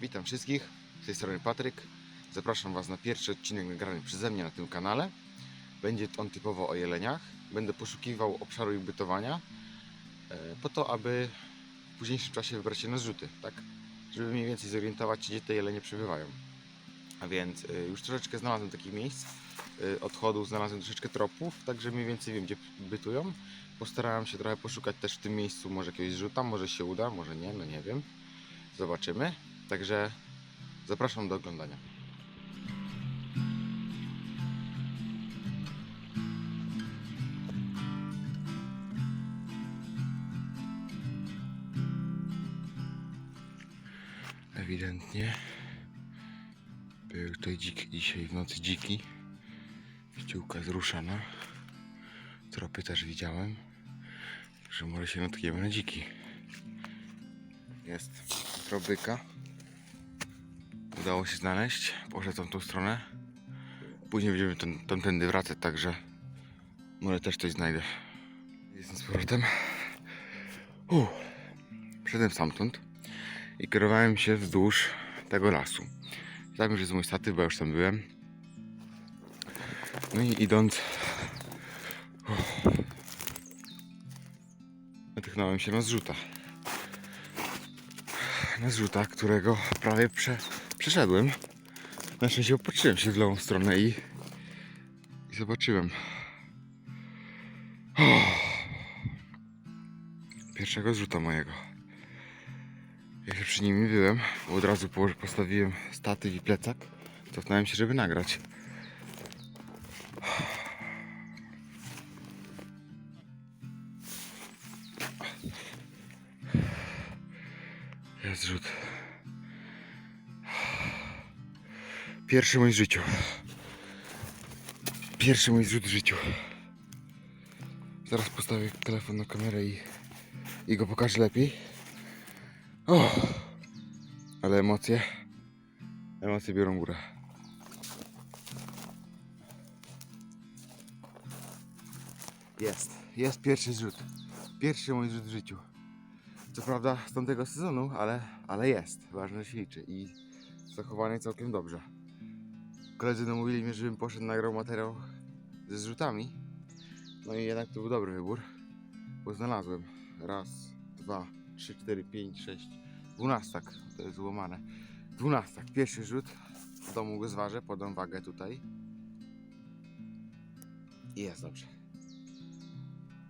Witam wszystkich, z tej strony Patryk. Zapraszam Was na pierwszy odcinek nagrany przeze mnie na tym kanale. Będzie on typowo o jeleniach. Będę poszukiwał obszaru ich bytowania e, po to, aby w późniejszym czasie wybrać się na zrzuty, tak? Żeby mniej więcej zorientować się, gdzie te jelenie przebywają. A więc e, już troszeczkę znalazłem takich miejsc, e, odchodów, znalazłem troszeczkę tropów, także mniej więcej wiem, gdzie bytują. Postarałem się trochę poszukać też w tym miejscu może jakiegoś zrzuta, może się uda, może nie, no nie wiem. Zobaczymy. Także zapraszam do oglądania. Ewidentnie był tutaj dzik, dzisiaj w nocy dziki. Ściółka zruszana. Tropy też widziałem. Że może się natkniemy na dziki. Jest trobyka. Udało się znaleźć. Poszedł w tą stronę. Później będziemy tam, tamtędy wracać, także może też coś znajdę. Jestem z powrotem. Uh. Wszedłem stamtąd i kierowałem się wzdłuż tego lasu. Tam już jest mój statyw, bo już tam byłem. No i idąc uff, natchnąłem się na zrzuta. Na zrzuta, którego prawie prze, przeszedłem. Na szczęście opatrzyłem się w lewą stronę i, i zobaczyłem. Uff. Pierwszego zrzuta mojego. Jak już przy nim byłem, bo od razu postawiłem statyw i plecak, cofnąłem się, żeby nagrać. Jest rzut. Pierwszy mój w życiu. Pierwszy mój zrzut w życiu. Zaraz postawię telefon na kamerę i, i go pokażę lepiej. O, ale emocje, emocje biorą górę. Jest, jest pierwszy zrzut. Pierwszy mój zrzut w życiu. Co prawda z tamtego sezonu, ale, ale jest. Ważne, że się liczy i zachowany całkiem dobrze. Koledzy namówili mnie, żebym poszedł nagrał materiał ze zrzutami. No i jednak to był dobry wybór, bo znalazłem raz, dwa, trzy, cztery, pięć, sześć, dwunastak, to jest złamane. Dwunastak, pierwszy rzut, w domu go zważę, podam wagę tutaj. I jest dobrze.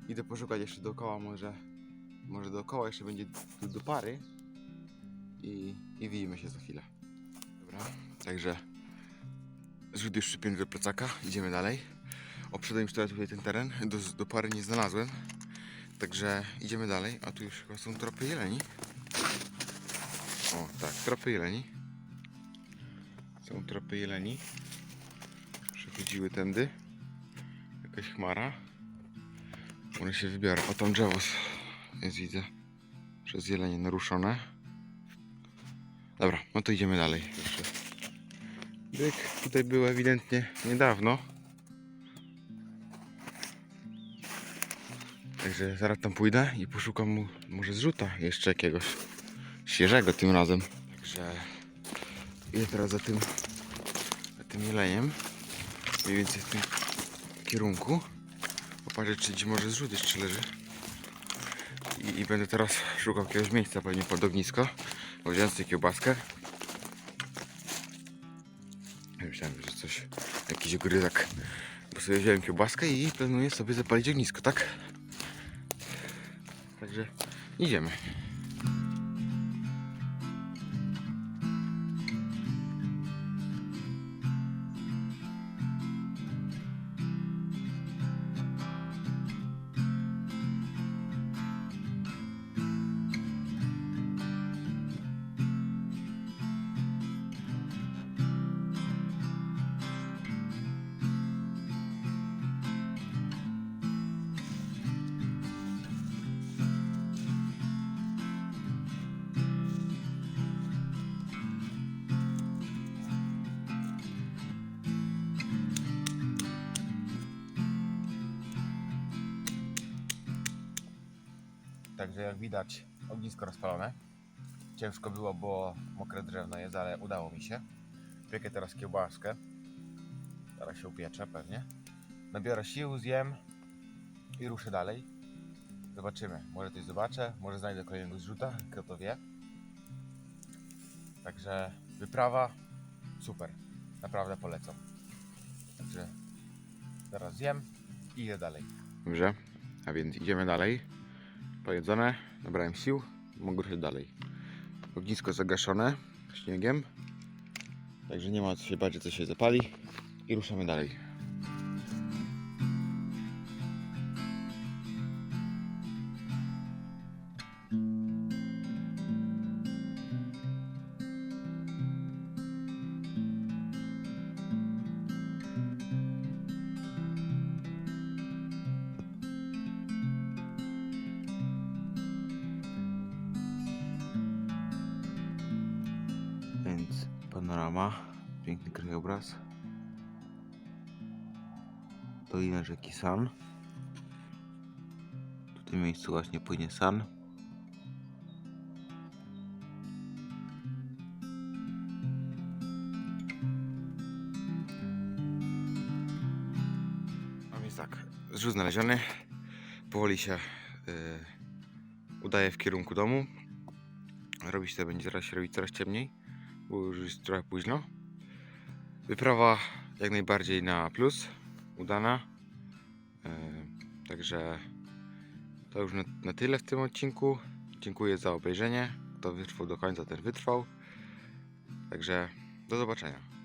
Idę poszukać jeszcze dookoła, może, może dookoła jeszcze będzie do, do pary i, i widzimy się za chwilę. Dobra, także zrzut już przypięty do plecaka, idziemy dalej. Obszedłem już teraz tutaj ten teren, do, do pary nie znalazłem. Także idziemy dalej, a tu już chyba są tropy jeleni. O, tak, tropy jeleni. Są tropy jeleni. Przechodziły tędy. Jakaś chmara. One się wybiorą. O, tam drzewo jest, widzę. Przez jelenie naruszone. Dobra, no to idziemy dalej. Jeszcze. Byk tutaj był ewidentnie niedawno. Także zaraz tam pójdę i poszukam mu może zrzuta jeszcze jakiegoś świeżego tym razem. Także idę teraz za tym, za tym jeleniem. Mniej więcej w tym kierunku. Popatrzeć czy gdzie może zrzut jeszcze leży. I, I będę teraz szukał jakiegoś miejsca pewnie pod ognisko. Wziąłem sobie kiełbaskę. Myślałem, że coś, jakiś gryzak. Bo sobie wziąłem kiełbaskę i planuję sobie zapalić ognisko, tak? Także idziemy. Także jak widać ognisko rozpalone. Ciężko było, bo mokre drewno jest, ale udało mi się. Piekę teraz kiełbaskę. Teraz się upieczę pewnie. Nabiorę sił, zjem i ruszę dalej. Zobaczymy. Może coś zobaczę, może znajdę kolejnego zrzuta, kto to wie. Także wyprawa super. Naprawdę polecam. Także zaraz zjem i idę dalej. Dobrze, a więc idziemy dalej. Pojedzone, nabrałem sił, mogę ruszyć dalej. Ognisko zagaszone śniegiem, także nie ma co się bać, coś się zapali i ruszamy dalej. Panorama, piękny krajobraz. Dolina rzeki San. W tym miejscu właśnie płynie San. A więc tak, zrzut znaleziony. Powoli się y, udaje w kierunku domu. Robi się to będzie teraz się robić coraz ciemniej, bo już jest trochę późno. Wyprawa jak najbardziej na plus, udana. E, Także to już na, na tyle w tym odcinku. Dziękuję za obejrzenie. Kto wytrwał do końca, ten wytrwał. Także do zobaczenia.